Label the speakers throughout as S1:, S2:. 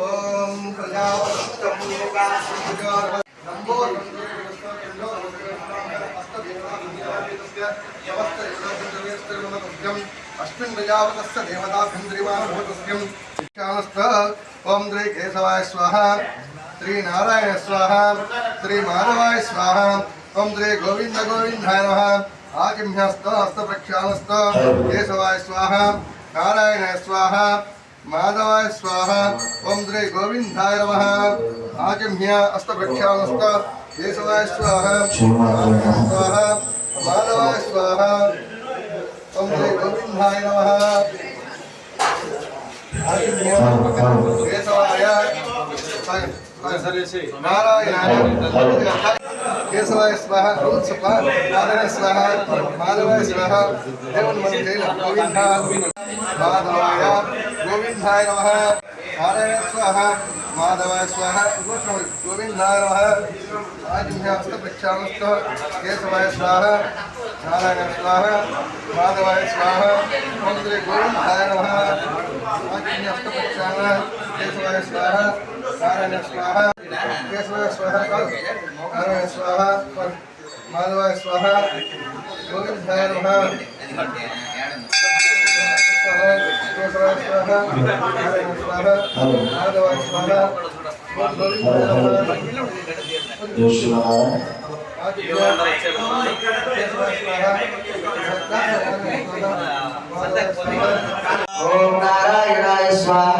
S1: ఓం అస్మిన్ ప్రజాపతస్య దేవతాభ్యంతరిమానభూతస్యం శానస్థ ఓం శ్రీ కేశవాయ స్వాహ శ్రీ నారాయణ స్వాహ. ओम श्री गोविंद गोविंदाय नमः। आकिम्यस्त हस्तप्रक्षालस्त, केशवाय स्वाहा नारायण स्वाहा, माधवाय स्वाहा ओम श्री गोविंदाय नमः। आकिम्य हस्तप्रक्षालस्त, केशवाय स्वाहा स्वाहा, माधवाय स्वाहा ओम श्री गोविंदाय नमः। आकिम्य केशवाय, नारायणाय। ಕೇಶವಾಯ ಸ್ವಹ ಔತ್ ಸ್ವಹ ಮಾಧವ ಸ್ವಹ ಮಾಧವಾಯ ಸ್ವಹ ದೇವನ್ ಮಂದಿರ ಗೋವಿಂದ ಮಾಧವಾಯ ಗೋವಿಂದಾಯ ನಮಃ ನಾರಾಯಣ ಸ್ವಹ माधवाय स्वाह गोविंदाय नमः। आजिभ्यास्त प्रक्षामस्त केशवाय स्वाह, नारायण स्वाह, माधवाय स्वाह ओम श्री गोविंदाय नमः। आजिभ्यास्त प्रक्षामः केशवाय स्वाह, नारायण स्वाह ఆజ్ఞాస్త ప్రక్షామ కేశవాయ స్వాహ నారాయణ స్వాహ కేశవాయ స్వాహ నారాయణ స్వాహ మాధవాయ స్వాహ గోవిందాయ నమ కేశవాయ స్వాహ నారాయణ స్వాహ మాధవాయ స్వాహ గోవిందాయ నమ
S2: ఓం నారాయణాయ స్వాహ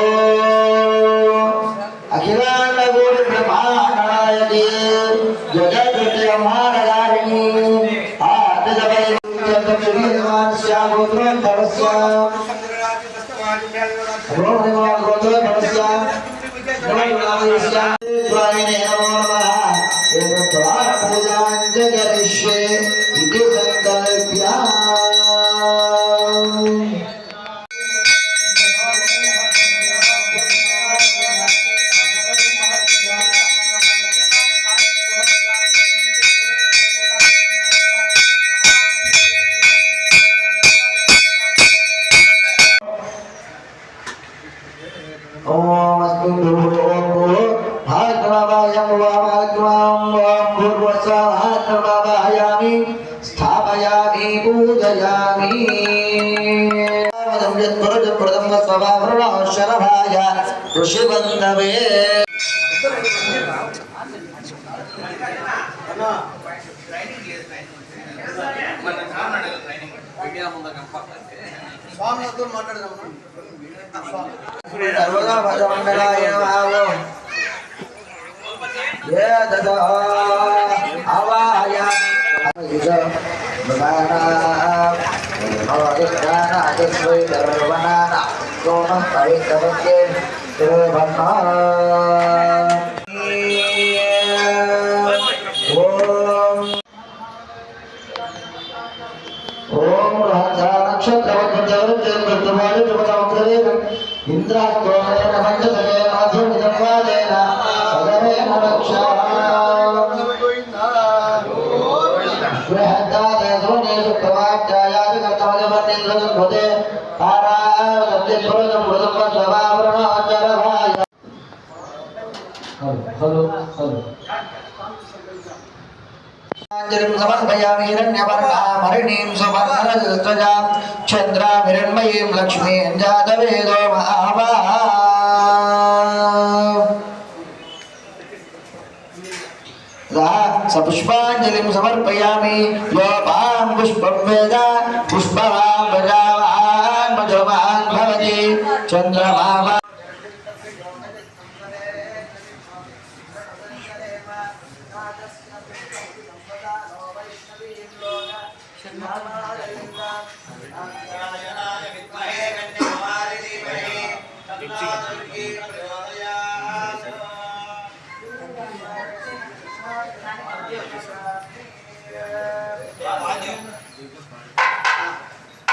S2: జగద్వితయమానగారిణి ఆదిదవై చంద్రశరీరవాన్ శ్యామోత్రం తరస్యాం రోహిమాన్
S1: స్వామితో మాట్లాడదాం
S2: సర్వదా ఏ దదా అవాయ భగవానా contrato de la అంజలిం సమర్పయామి చంద్రామిరణ్మయీం లక్ష్మీం జాతవేదో మహాభా సపుష్పాంజలిం సమర్పయామి లోపాం పుష్పం వేద పుష్పవాన్ ప్రజావాన్ మధుమాన్ భవతి చంద్రమా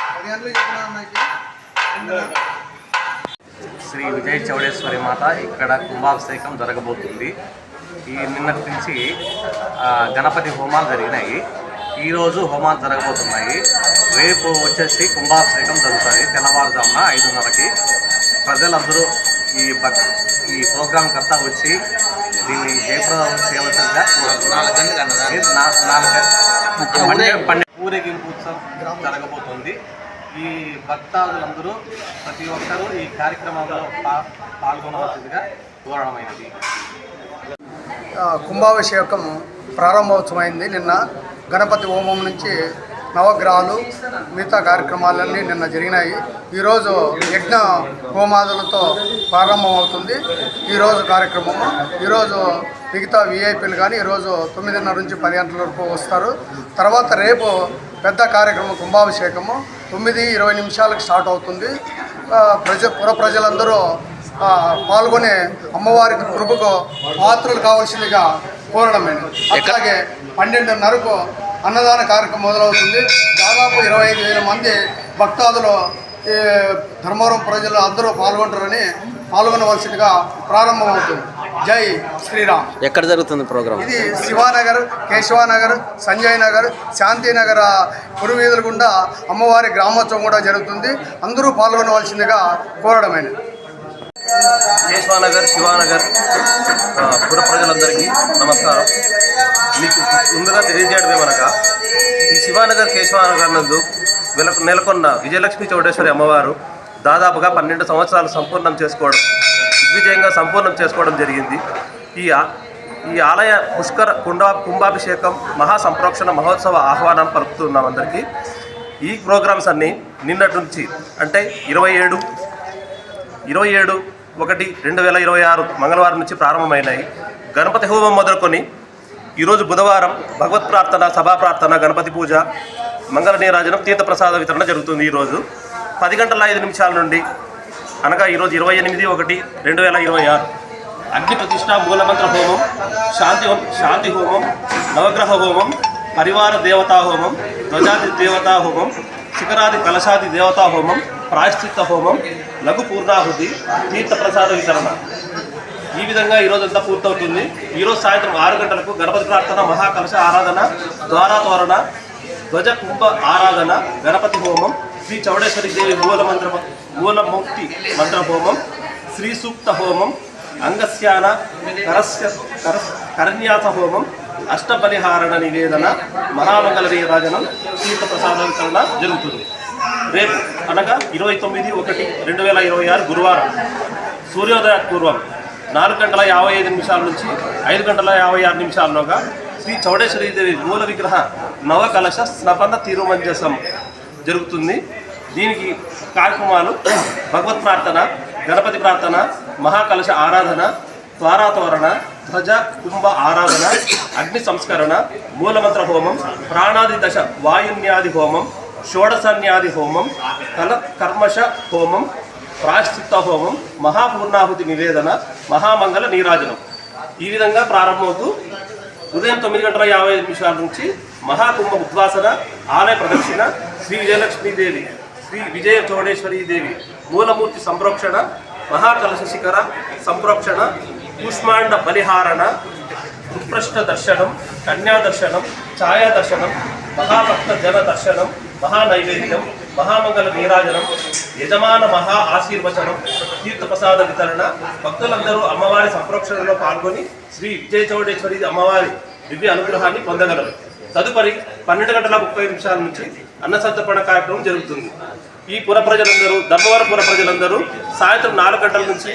S1: పది గంటలకు చెప్పినా అన్నకి
S3: శ్రీ విజయ చౌడేశ్వరి మాత ఇక్కడ కుంభాభిషేకం జరగబోతుంది. ఈ నిన్నటి నుంచి గణపతి హోమాలు జరిగినాయి. ఈరోజు హోమాలు జరగబోతున్నాయి. రేపు వచ్చేసి కుంభాభిషేకం జరుగుతుంది తెల్లవారుజామున ఐదున్నరకి. ప్రజలందరూ ఈ ఈ ప్రోగ్రాంకి అంతా వచ్చి దీన్ని జయప్రదం చేయవలసిందిగా కోరుతున్నాను. ఇది నా- నాలుగు పన్నెండు ఊరేగింపు ఉత్సవం జరగబోతుంది. ఈ భక్తాదులందరూ ప్రతి ఒక్కరూ ఈ కార్యక్రమంలో పాల్గొనవలసిందిగా కోరడమైనది.
S4: కుంభాభిషేకం ప్రారంభోత్సవమైంది. నిన్న గణపతి హోమం నుంచి నవగ్రహాలు మిగతా కార్యక్రమాలన్నీ నిన్న జరిగినాయి. ఈరోజు యజ్ఞ హోమాదులతో ప్రారంభమవుతుంది. ఈరోజు కార్యక్రమము. ఈరోజు మిగతా విఐపీలు కానీ ఈరోజు తొమ్మిదిన్నర నుంచి పది గంటల వరకు వస్తారు. తర్వాత రేపు పెద్ద కార్యక్రమం కుంభాభిషేకము. తొమ్మిది ఇరవై నిమిషాలకు స్టార్ట్ అవుతుంది. ప్రజ పుర ప్రజలందరూ పాల్గొనే అమ్మవారికి కృపకు పాత్రలు కావాల్సిందిగా కోరడమైనది అట్లాగే పన్నెండున్నరకు అన్నదాన కార్యక్రమం మొదలవుతుంది. దాదాపు ఇరవై ఐదు వేల మంది భక్తాదులు ధర్మవరం ప్రజలు అందరూ పాల్గొంటారని పాల్గొనవలసిందిగా ప్రారంభమవుతుంది. జై శ్రీరామ్.
S5: ఎక్కడ జరుగుతుంది ప్రోగ్రామ్?
S4: ఇది శివానగర్ కేశవానగర్ సంజయ్ నగర్ శాంతినగర్ పురువీధుల గుండా అమ్మవారి గ్రామోత్సవం కూడా జరుగుతుంది. అందరూ పాల్గొనవలసిందిగా కోరడమైనది.
S6: కేశవానగర్ శివానగర్ ఆ, పుర ప్రజలందరికీ నమస్కారం. మీకు ముందుగా తెలియజేయడమే మనక ఈ శివానగర్ కేశవానగర్ నందు నెలకొన్న విజయలక్ష్మి చౌడేశ్వరి అమ్మవారు దాదాపుగా పన్నెండు సంవత్సరాలు సంపూర్ణం చేసుకోవడం దిగ్విజయంగా సంపూర్ణం చేసుకోవడం జరిగింది. ఈ ఆ- ఈ ఆలయ పుష్కర కుండా కుంభాభిషేకం మహా సంప్రోక్షణ మహోత్సవ ఆహ్వానం పలుకుతున్నాం అందరికీ. ఈ ప్రోగ్రామ్స్ అన్నీ నిన్నటి నుంచి అంటే ఇరవై ఏడు ఇరవై ఏడు ఒకటి రెండు వేల ఇరవై ఆరు మంగళవారం నుంచి ప్రారంభమైనాయి. గణపతి హోమం మొదలుకొని ఈరోజు బుధవారం భగవత్ ప్రార్థన సభా ప్రార్థన గణపతి పూజ మంగళ నీరాజనం తీర్థప్రసాద వితరణ జరుగుతుంది ఈరోజు. పది గంటల ఐదు నిమిషాల నుండి అనగా ఈరోజు ఇరవై ఎనిమిది ఒకటి రెండు వేల ఇరవై ఆరు. అగ్ని ప్రతిష్ట మూలమంత్ర హోమం శాంతి శాంతి హోమం నవగ్రహ హోమం పరివార దేవతా హోమం ధ్వజాది దేవతా హోమం శిఖరాది కలశాది దేవతా హోమం ప్రాయశ్చిత్త హోమం లఘు పూర్ణాహుతి తీర్థ ప్రసాద వితరణ. ఈ విధంగా ఈరోజు అంతా పూర్తవుతుంది. ఈరోజు సాయంత్రం ఆరు గంటలకు గణపతి ప్రార్థన మహాకలశ ఆరాధన ద్వారా ధ్వజ కుంభ ఆరాధన గణపతి హోమం శ్రీ చౌడేశ్వరి దేవి మూల మంత్ర మూలముక్తి మంత్ర హోమం శ్రీ సూక్త హోమం అంగస్యాన కరస్య కర కరన్యాస హోమం అష్టపరిహారణ నివేదన మహామంగళ నీరాజనం తీర్థప్రసాద వితరణ జరుగుతుంది. రేపు అనగా ఇరవై తొమ్మిది ఒకటి రెండు వేల ఇరవై ఆరు గురువారం సూర్యోదయ పూర్వం నాలుగు గంటల యాభై ఐదు నిమిషాల నుంచి ఐదు గంటల యాభై ఆరు నిమిషాల్లోగా శ్రీ చౌడేశ్వరీదేవి మూల విగ్రహ నవకలశ స్నపన తిరుమంజసం జరుగుతుంది. దీనికి కార్యక్రమాలు భగవత్ ప్రార్థన గణపతి ప్రార్థన మహాకలశ ఆరాధన ద్వారాతోరణ ధ్వజ కుంభ ఆరాధన అగ్ని సంస్కరణ మూలమంత్ర హోమం ప్రాణాది దశ వాయున్యాది హోమం షోడసన్యాది హోమం కల కర్మష హోమం ప్రాశ్చిత్త హోమం మహాపూర్ణాహుతి నివేదన మహామంగళ నీరాజనం. ఈ విధంగా ప్రారంభమవుతూ ఉదయం తొమ్మిది గంటల యాభై నిమిషాల నుంచి మహాకుంభ ఉద్వాసన ఆలయ ప్రదక్షిణ శ్రీ విజయలక్ష్మీదేవి. శ్రీ విజయ చౌడేశ్వరీ దేవి. మూలమూర్తి సంప్రోక్షణ మహాకలశ శిఖర సంప్రోక్షణ కూష్మాండ బలిహారణ సుప్రష్ట దర్శనం కన్యా దర్శనం ఛాయా దర్శనం మహాభక్త జన దర్శనం మహానైవేద్యం మహామంగళ నీరాజనం యజమాన మహా ఆశీర్వచనం తీర్థప్రసాద వితరణ భక్తులందరూ అమ్మవారి సంప్రోక్షణలో పాల్గొని శ్రీ విజయ చౌడేశ్వరి అమ్మవారి దివ్య అనుగ్రహాన్ని పొందగలరు. తదుపరి పన్నెండు గంటల ముప్పై నిమిషాల నుంచి అన్న సంతర్పణ కార్యక్రమం జరుగుతుంది. ఈ పుర ప్రజలందరూ ధర్మవరం పుర ప్రజలందరూ సాయంత్రం నాలుగు గంటల నుంచి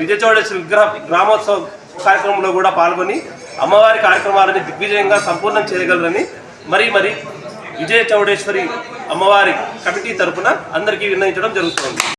S6: విజయచౌడేశ్వర విగ్రహ గ్రామోత్సవ కార్యక్రమంలో కూడా పాల్గొని అమ్మవారి కార్యక్రమాలని దిగ్విజయంగా సంపూర్ణం చేయగలరని మరి మరి విజయ చౌడేశ్వరి అమ్మవారి కమిటీ తరఫున అందరికీ విన్నవించడం జరుగుతుంది.